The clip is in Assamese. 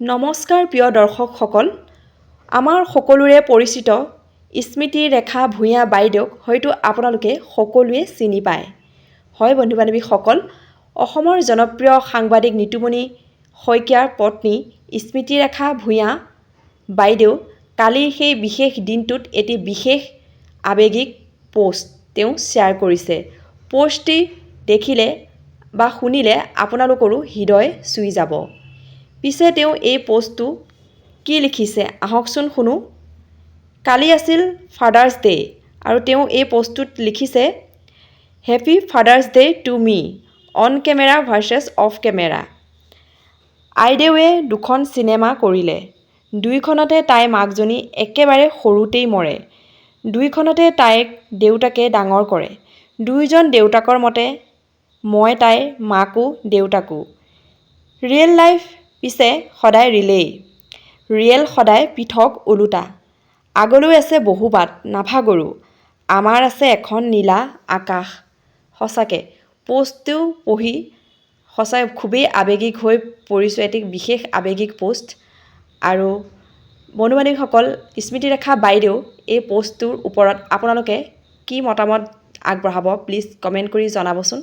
নমস্কাৰ প্ৰিয় দৰ্শকসকল। আমাৰ সকলোৰে পৰিচিত স্মৃতি ৰেখা ভূঞা বাইদেউক হয়তো আপোনালোকে সকলোৱে চিনি পায়। হয় বন্ধু বান্ধৱীসকল অসমৰ জনপ্ৰিয় সাংবাদিক নিতুমণি শইকীয়াৰ পত্নী স্মৃতি ৰেখা ভূঞা বাইদেউ কালিৰ সেই বিশেষ দিনটোত এটি বিশেষ আৱেগিক পষ্ট তেওঁ শ্বেয়াৰ কৰিছে। পষ্টটি দেখিলে বা শুনিলে আপোনালোকৰো হৃদয় চুই যাব। পিছে তেওঁ এই পষ্টটো কি লিখিছে? আহকচোন শুনো। কালি আছিল ফাদাৰ্ছ ডে' আৰু তেওঁ এই পষ্টটোত লিখিছে happy father's day' to me on camera versus off camera আইদেউৱে দুখন চিনেমা কৰিলে। দুয়োখনতে তাইৰ মাকজনী একেবাৰে সৰুতেই মৰে। দুয়োখনতে তাইক দেউতাকে ডাঙৰ কৰে। দুয়োজন দেউতাকৰ মতে, মই তাইৰ মাকো দেউতাকো। ৰিয়েল লাইফ পিছে সদায় ৰিলেই। ৰিয়েল সদায় পৃথক ওলোটা। আগলৈ আছে বহু বাট নাভাগৰো। আমাৰ আছে এখন নীলা আকাশ। সঁচাকৈ পষ্টটো পঢ়ি সঁচাই খুবেই আৱেগিক হৈ পৰিছোঁ এটি বিশেষ আৱেগিক পষ্ট। আৰু বন্ধু বান্ধৱীসকল স্মৃতিৰেখা বাইদেউ এই পষ্টটোৰ ওপৰত আপোনালোকে কি মতামত আগবঢ়াব প্লিজ কমেণ্ট কৰি জনাবচোন।